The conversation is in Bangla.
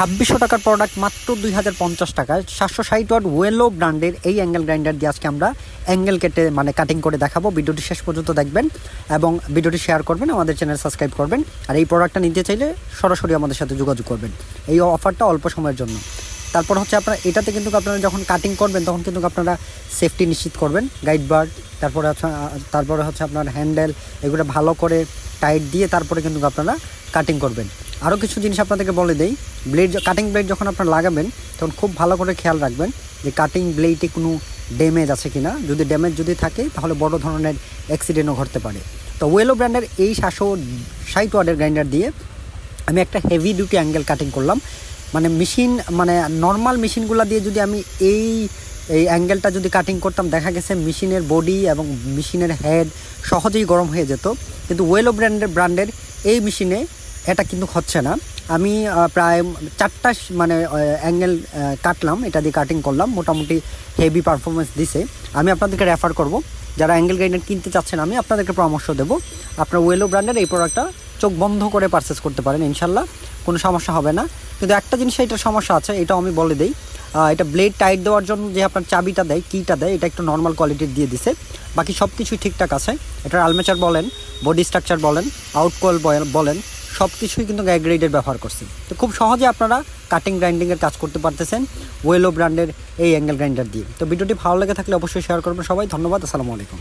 ছাব্বিশশো টাকার প্রোডাক্ট মাত্র দুই হাজার পঞ্চাশ টাকায়। সাতশো ষাট ওয়াট ওয়েলো ব্র্যান্ডের এই অ্যাঙ্গেল গ্রাইন্ডার দিয়ে আজকে আমরা অ্যাঙ্গেল কেটে মানে কাটিং করে দেখাবো। ভিডিওটি শেষ পর্যন্ত দেখবেন এবং ভিডিওটি শেয়ার করবেন, আমাদের চ্যানেল সাবস্ক্রাইব করবেন। আর এই প্রোডাক্টটা নিতে চাইলে সরাসরি আমাদের সাথে যোগাযোগ করবেন। এই অফারটা অল্প সময়ের জন্য। তারপর হচ্ছে আপনারা, এটাতে কিন্তু আপনারা যখন কাটিং করবেন, তখন কিন্তু আপনারা সেফটি নিশ্চিত করবেন। গাইড বার তারপরে তারপরে হচ্ছে আপনার হ্যান্ডেল এগুলো ভালো করে টাইট দিয়ে তারপরে কিন্তু আপনারা কাটিং করবেন। আরও কিছু জিনিস আপনাদেরকে বলে দেই। ব্লেড কাটিং ব্লেড যখন আপনারা লাগাবেন, তখন খুব ভালো করে খেয়াল রাখবেন যে কাটিং ব্লেডে কোনো ড্যামেজ আছে কিনা। যদি ড্যামেজ যদি থাকে, তাহলে বড় ধরনের অ্যাক্সিডেন্টও ঘটতে পারে। তো ওয়েলো ব্র্যান্ডের এই সাতশো ষাট ওয়ার্ডের গ্রাইন্ডার দিয়ে আমি একটা হেভি ডিউটি অ্যাঙ্গেল কাটিং করলাম। মানে মেশিন মানে নর্মাল মেশিনগুলো দিয়ে যদি আমি এই এই অ্যাঙ্গেলটা যদি কাটিং করতাম, দেখা গেছে মেশিনের বডি এবং মেশিনের হেড সহজেই গরম হয়ে যেত। কিন্তু ওয়েলো ব্র্যান্ডের ব্র্যান্ডের এই মেশিনে এটা কিন্তু হচ্ছে না। আমি প্রায় চারটা মানে অ্যাঙ্গেল কাটলাম, এটা দিয়ে কাটিং করলাম, মোটামুটি হেভি পারফরমেন্স দিছে। আমি আপনাদেরকে রেফার করব। যারা অ্যাঙ্গেল গ্রাইন্ডার কিনতে চাচ্ছেন, আমি আপনাদেরকে পরামর্শ দেবো। আপনার ওয়েলো ব্র্যান্ডের এই প্রোডাক্টটা চোখ বন্ধ করে পারচেস করতে পারেন ইনশাল্লাহ কোনো সমস্যা হবে না। কিন্তু একটা জিনিস এটার সমস্যা আছে, এটাও আমি বলে দিই। এটা ব্লেড টাইট দেওয়ার জন্য যে আপনার চাবিটা দেয় কিটা দেয়, এটা একটু নর্মাল কোয়ালিটির দিয়ে দিছে। বাকি সব কিছুই ঠিকঠাক আছে। এটার আলমেচার বলেন বডি স্ট্রাকচার বলেন আউটকোয়েল বলেন সব কিছুই কিন্তু গ্রেডের ব্যবহার করছি তো খুব সহজে আপনারা কাটিং গ্রাইন্ডিংয়ের কাজ করতে পারতেছেন ওয়েলো ব্র্যান্ডের এই অ্যাঙ্গেল গ্রাইন্ডার দিয়ে। তো ভিডিওটি ভালো লেগে থাকলে অবশ্যই শেয়ার করবেন সবাই। ধন্যবাদ, আসসালামু আলাইকুম।